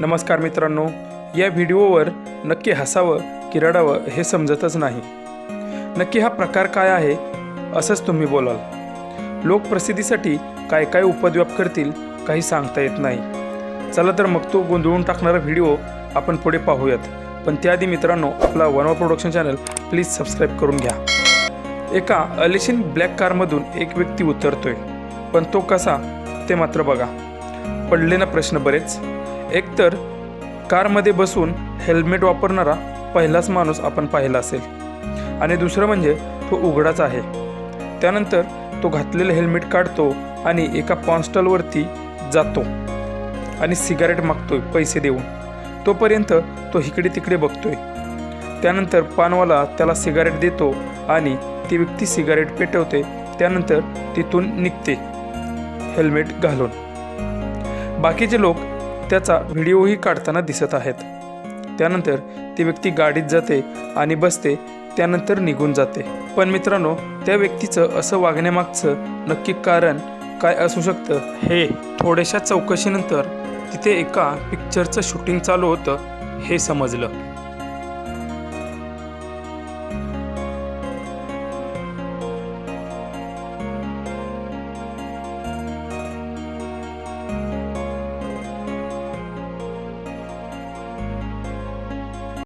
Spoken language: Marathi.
नमस्कार मित्रांनो या व्हिडिओवर नक्की हसावं की रडावं हे समजतच नाही. नक्की हा प्रकार काय आहे असंच तुम्ही बोलाल. लोकप्रसिद्धीसाठी काय काय उपद्व्याप करतील काही सांगता येत नाही. चला तर मग तो गोंधळून टाकणारा व्हिडिओ आपण पुढे पाहूयात. पण त्याआधी मित्रांनो आपला वनवा प्रोडक्शन चॅनल प्लीज सबस्क्राईब करून घ्या. एका अलिशिन ब्लॅक कारमधून एक व्यक्ती उतरतोय. पण तो कसा ते मात्र बघा. पडले ना प्रश्न बरेच. एकतर कारमध्ये बसून हेल्मेट वापरणारा पहिलाच माणूस आपण पाहिला असेल. आणि दुसरं म्हणजे तो उघडाच आहे. त्यानंतर तो घातलेलं हेल्मेट काढतो आणि एका कॉन्स्टलवरती जातो आणि सिगारेट मागतोय पैसे देऊन. तोपर्यंत तो इकडे तिकडे बघतोय. त्यानंतर पानवाला त्याला सिगारेट देतो आणि ती व्यक्ती सिगारेट पेटवते. त्यानंतर तिथून निघते हेल्मेट घालून. बाकीचे लोक त्याचा व्हिडिओही काढताना दिसत आहेत. त्यानंतर ती व्यक्ती गाडीत जाते आणि बसते त्यानंतर निघून जाते. पण मित्रांनो त्या व्यक्तीचं असं वागण्यामागचं नक्की कारण काय असू शकतं हे थोड्याशा चौकशीनंतर तिथे एका पिक्चरचं शूटिंग चालू होतं हे समजलं.